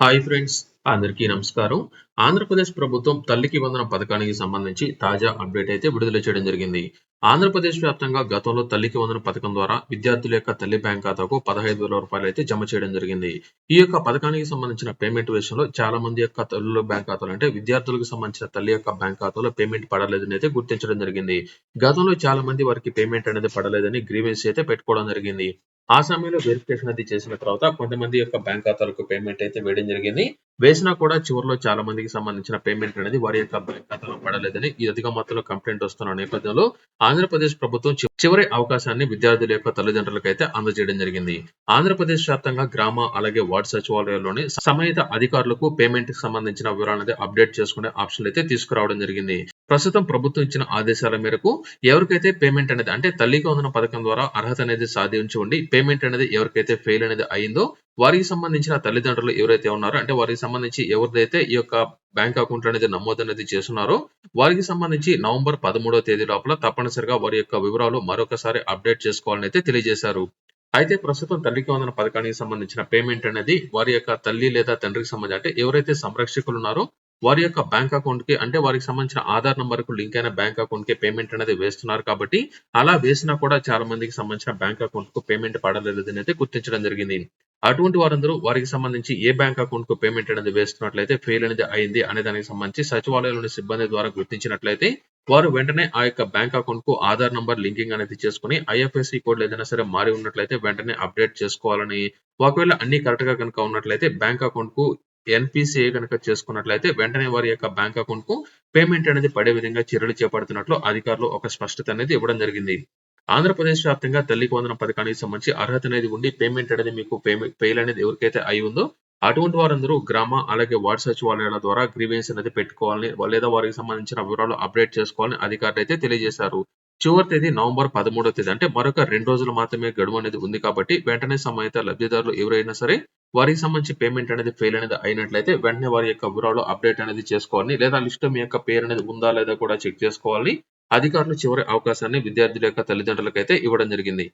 Hi friends అందరికీ నమస్కారం. ఆంధ్రప్రదేశ్ ప్రభుత్వం తల్లికి వందన పథకానికి సంబంధించి తాజా అప్డేట్ అయితే విడుదల చేయడం జరిగింది. ఆంధ్రప్రదేశ్ వ్యాప్తంగా గతంలో తల్లికి వందన పథకం ద్వారా విద్యార్థుల యొక్క తల్లి బ్యాంక్ ఖాతాకు పదహైదు వేల రూపాయలు అయితే జమ చేయడం జరిగింది. ఈ యొక్క పథకానికి సంబంధించిన పేమెంట్ విషయంలో చాలా మంది యొక్క తల్లుల బ్యాంక్ ఖాతాలు అంటే విద్యార్థులకు సంబంధించిన తల్లి యొక్క బ్యాంక్ ఖాతాలో పేమెంట్ పడలేదని అయితే గుర్తించడం జరిగింది. గతంలో చాలా మంది వారికి పేమెంట్ అనేది పడలేదని గ్రీవెన్స్ అయితే పెట్టుకోవడం జరిగింది. ఆ సమయంలో వెరిఫికేషన్ అది చేసిన తర్వాత కొంతమంది యొక్క బ్యాంక్ ఖాతాలకు పేమెంట్ అయితే వేయడం జరిగింది. వేసినా కూడా చివరిలో చాలా మందికి సంబంధించిన పేమెంట్ అనేది వారి యొక్క బ్యాంక్ ఖాతాలో పడలేదని ఈ అధిక మొత్తంలో కంప్లైంట్ వస్తున్న నేపథ్యంలో ఆంధ్రప్రదేశ్ ప్రభుత్వం చివరి అవకాశాన్ని విద్యార్థుల యొక్క తల్లిదండ్రులకు అయితే అందజేయడం జరిగింది. ఆంధ్రప్రదేశ్ వ్యాప్తంగా గ్రామ అలాగే వార్డు సచివాలయాల్లోని సమయత అధికారులకు పేమెంట్కి సంబంధించిన వివరాలను అప్డేట్ చేసుకునే ఆప్షన్ అయితే తీసుకురావడం జరిగింది. ప్రస్తుతం ప్రభుత్వం ఇచ్చిన ఆదేశాల మేరకు ఎవరికైతే పేమెంట్ అనేది అంటే తల్లికి వందన పథకం ద్వారా అర్హత అనేది సాధించి ఉండి పేమెంట్ అనేది ఎవరికైతే ఫెయిల్ అనేది అయిందో వారికి సంబంధించిన తల్లిదండ్రులు ఎవరైతే ఉన్నారో అంటే వారికి సంబంధించి ఎవరిదైతే ఈ యొక్క బ్యాంక్ అకౌంట్ అనేది నమోదు అనేది చేస్తున్నారో వారికి సంబంధించి నవంబర్ పదమూడవ తేదీ లోపల తప్పనిసరిగా వారి యొక్క వివరాలు మరొకసారి అప్డేట్ చేసుకోవాలని అయితే తెలియజేశారు. అయితే ప్రస్తుతం తల్లికి వందన పథకానికి సంబంధించిన పేమెంట్ అనేది వారి యొక్క తల్లి లేదా తండ్రికి సంబంధించి అంటే ఎవరైతే సంరక్షకులు ఉన్నారో వారి యొక్క బ్యాంక్ అకౌంట్కి అంటే వారికి సంబంధించిన ఆధార్ నంబర్కు లింక్ అయిన బ్యాంక్ అకౌంట్కి పేమెంట్ అనేది వేస్తున్నారు కాబట్టి అలా వేసినా కూడా చాలా మందికి సంబంధించిన బ్యాంక్ అకౌంట్కు పేమెంట్ పడలేదని అయితే గుర్తించడం జరిగింది. అటువంటి వారందరూ వారికి సంబంధించి ఏ బ్యాంక్ అకౌంట్కు పేమెంట్ అనేది వేస్తున్నట్లయితే ఫెయిల్ అనేది అయింది అనే దానికి సంబంధించి సచివాలయంలోని సిబ్బంది ద్వారా గుర్తించినట్లయితే వారు వెంటనే ఆ యొక్క బ్యాంక్ అకౌంట్కు ఆధార్ నంబర్ లింకింగ్ అనేది చేసుకుని ఐఎఫ్ఎస్సి కోడ్ ఏదైనా సరే మారి ఉన్నట్లయితే వెంటనే అప్డేట్ చేసుకోవాలని ఒకవేళ అన్ని కరెక్ట్గా కనుక ఉన్నట్లయితే బ్యాంక్ అకౌంట్కు ఎన్పిసిఐ కనుక చేసుకున్నట్లయితే వెంటనే వారి యొక్క బ్యాంక్ అకౌంట్కు పేమెంట్ అనేది పడే విధంగా చర్యలు చేపడుతున్నట్లు అధికారులు ఒక స్పష్టత అనేది ఇవ్వడం జరిగింది. ఆంధ్రప్రదేశ్ వ్యాప్తంగా తల్లికి వందన పథకానికి సంబంధించి అర్హత అనేది ఉండి పేమెంట్ అనేది మీకు పేమెంట్ ఫెయిల్ అనేది ఎవరికైతే అయి ఉందో అటువంటి వారందరూ గ్రామ అలాగే వార్డు సచివాలయాల ద్వారా గ్రీవెన్స్ అనేది పెట్టుకోవాలని లేదా వారికి సంబంధించిన వివరాలు అప్డేట్ చేసుకోవాలని అధికారులు అయితే తెలియజేశారు. చివరి తేదీ నవంబర్ పదమూడవ తేదీ అంటే మరొక రెండు రోజులు మాత్రమే గడువు అనేది ఉంది కాబట్టి వెంటనే సంబంధిత లబ్ధిదారులు ఎవరైనా సరే వారికి సంబంధించి పేమెంట్ అనేది ఫెయిల్ అనేది అయినట్లయితే వెంటనే వారి యొక్క వివరాలు అప్డేట్ అనేది చేసుకోవాలని లేదా లిస్ట్ మీ యొక్క పేరు అనేది ఉందా లేదా కూడా చెక్ చేసుకోవాలని అధికారులు చివరి అవకాశాన్ని విద్యార్థుల యొక్క తల్లిదండ్రులకైతే ఇవ్వడం జరిగింది.